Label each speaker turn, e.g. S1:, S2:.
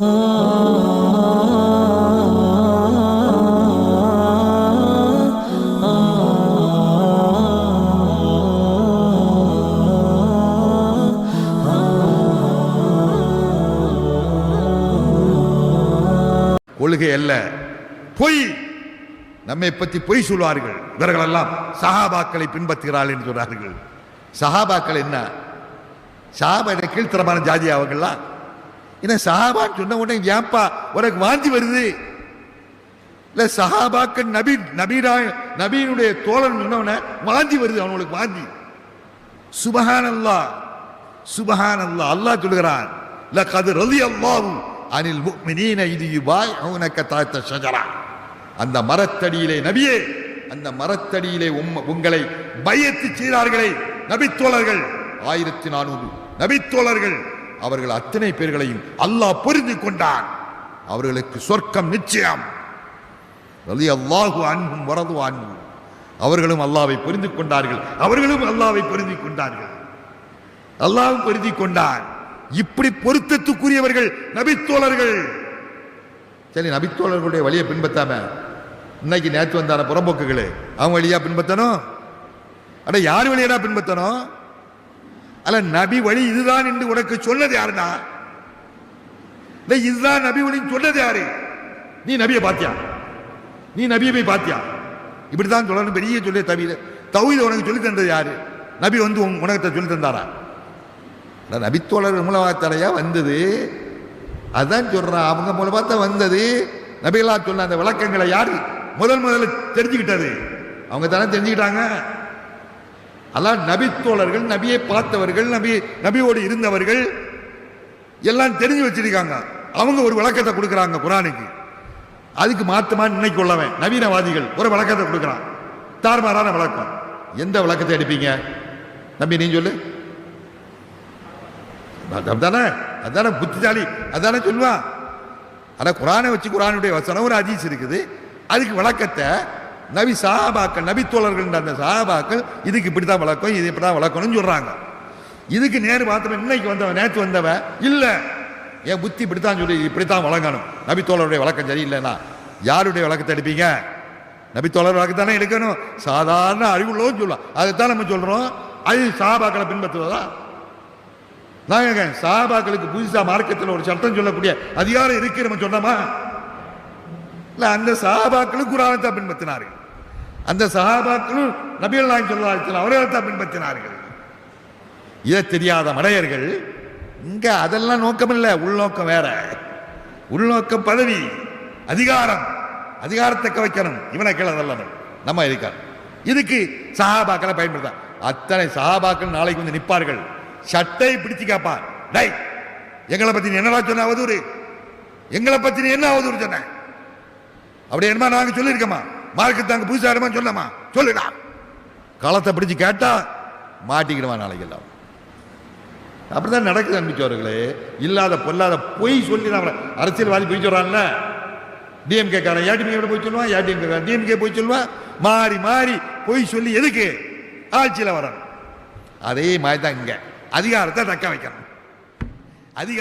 S1: கொள்கை அல்ல. பொய். நம்மை பற்றி பொய் சொல்வார்கள். இவர்களெல்லாம் சஹாபாக்களை பின்பற்றுகிறார்கள் என்று சொல்றார்கள் சஹாபாக்கள் என்ன? சஹாபா என்ன கீழ்த்தரமான ஜாதி அவங்கள்லாம் என்ன சஹாபான்னு சொன்ன உடனே ஏன்பா உனக்கு வாந்தி வருது? இல்ல சஹாபாக்கள் நபி நபீரா நபீனுடைய தோழன் சொன்னவன வாந்தி வருது அவனுக்கு வாந்தி. சுபஹான் அல்லாஹ் சுபஹான் அல்லாஹ் சொல்லுகிறான் சொல்கிறான் கது ரலி அல்லாவும் அனில் முஃமினீன இது யுபாய்உனக தாத்த ஷஜரா. அந்த மரத்தடியிலே நபியே அந்த மரத்தடியிலே உம் உங்களை பயத்து செய்தார்களே நபித்தோழர்கள். ஆயிரத்தி நானூறு நபித்தோழர்கள் அவர்கள் அத்தனை பேர்களையும் அல்லாஹ் புரிந்து கொண்டான். அவர்களுக்கு சொர்க்கம் நிச்சயம். ரலி அல்லாஹு அன்பும் வரது அன்பும் அவர்களும் அல்லாவை புரிந்து கொண்டார்கள். அவர்களும் அல்லாவை புரிந்து கொண்டார்கள். அல்லாஹ் புரிந்து கொண்டான். இப்படி பொருத்தத்துக்குரியவர்கள் நபித்தோழர்கள். சரி நபித்தோழர்களுடைய வழியை பின்பற்றாம இன்னைக்கு நேற்று வந்தான புறம்போக்குகளே அவன் வழியா பின்பற்றணும்? அட யார் வழியடா பின்பற்றணும்? அல்ல நபி வழி இதுதான் என்று உனக்கு சொன்னது யாருடா? இதுதான் நபி வழி சொன்னது யாரு? நீ நபியை பாத்தியா? நீ நபியை போய் பாத்தியா? இப்படிதான் சொல்லணும் பெரிய சொல்லி தவிர தவிர உனக்கு சொல்லி தந்தது யாரு? நபி வந்து உன் உனக்கு சொல்லி தந்தாரா? அதான் நபித்தோழர் மூலமாத்தலையா வந்தது? அதான் சொல்றான் அவங்க மூலமா தான் வந்தது. நபிகளா சொன்ன அந்த விளக்கங்களை யாரு முதல் முதல்ல தெரிஞ்சுக்கிட்டது? அவங்க தானே தெரிஞ்சுக்கிட்டாங்க. அதான் நபித்தோழர்கள் நபியை பார்த்தவர்கள் நபி நபியோடு இருந்தவர்கள் எல்லாம் தெரிஞ்சு வச்சிருக்காங்க. அவங்க ஒரு விளக்கத்தை கொடுக்குறாங்க குரானுக்கு. அதுக்கு மாத்தமா இன்னைக்கு உள்ளவன் நவீனவாதிகள் ஒரு விளக்கத்தை கொடுக்குறான். தார்மாரான விளக்கம். எந்த விளக்கத்தை எடுப்பீங்க? நம்பி நீ சொல்லு. அதானே அதான புத்திசாலி அதானே சொல்லுவான். ஆனால் குரானை வச்சு குரானுடைய வசனம் ஒரு ஹதீஸ் இருக்குது. அதுக்கு விளக்கத்தை நபி சாபாக்கள் நபி தோழர்கள் அந்த சாபாக்கள் இதுக்கு இப்படி தான் வளர்க்கும் இது இப்படி தான் வளர்க்கணும்னு சொல்கிறாங்க இதுக்கு நேரு பார்த்தவன் இன்னைக்கு வந்தவன் நேற்று வந்தவன் இல்லை. என் புத்தி இப்படி தான் சொல்லி இப்படி தான் வழங்கணும். நபி தோழருடைய விளக்கம் சரியில்லைன்னா யாருடைய வழக்கத்தை எடுப்பீங்க? நபி தோழர் தானே எடுக்கணும். சாதாரண அறிவுள்ளவும் சொல்லலாம் அதுதான் நம்ம சொல்கிறோம் அது சாபாக்களை பின்பற்றுவதா? நாங்க சாபாக்களுக்கு புதுசாக மார்க்கத்தில் ஒரு சட்டம் சொல்லக்கூடிய அதிகாரம் இருக்கு நம்ம சொன்னோமா? இல்லை அந்த சாபாக்களுக்கு குரானத்தை பின்பற்றினார்கள். அந்த சஹாபாக்களும் நபிகள் நாயகம் சொல்லலாம் அவர்கள் தான் பின்பற்றினார்கள். இதை தெரியாத மடையர்கள் இங்க அதெல்லாம் நோக்கம் இல்லை உள்நோக்கம் வேற. உள்நோக்கம் பதவி அதிகாரம் அதிகாரத்தை வைக்கணும் இவனை கீழே நம்ம இருக்கார் இதுக்கு சகாபாக்களை பயன்படுத்த அத்தனை சஹாபாக்கள் நாளைக்கு வந்து நிற்பார்கள். சட்டை பிடிச்சு கேட்பான் டை எங்களை பத்தி என்னடா சொன்ன அவதூறு? எங்களை பத்தி என்ன அவதூறு சொன்ன? அப்படி என்னமா நாங்க சொல்லியிருக்கோமா? மார்க்கெட் அங்க புதுசா சொல்லுடா. களத்தை பிடிச்சு கேட்டா மாட்டிக்கிடுவான் நாளைக்கு அப்படிதான் நடக்குது அனுப்பிச்சவர்களே இல்லாத பொல்லாத பொய் சொல்லி தான் அரசியல்வாதி பொய் சொல்றான்ல. டிஎம்கே காரன் ஏடிஎம்கே போய் சொல்லுவான் ஏடிஎம்கே காரன் டிஎம்கே போய் சொல்லுவான். மாறி மாறி பொய் சொல்லி எதுக்கு? ஆட்சியில் வரணும் அதே மாதிரி தான் இங்கே. அதிகாரத்தை தக்க வைக்கணும். அதிகாரம்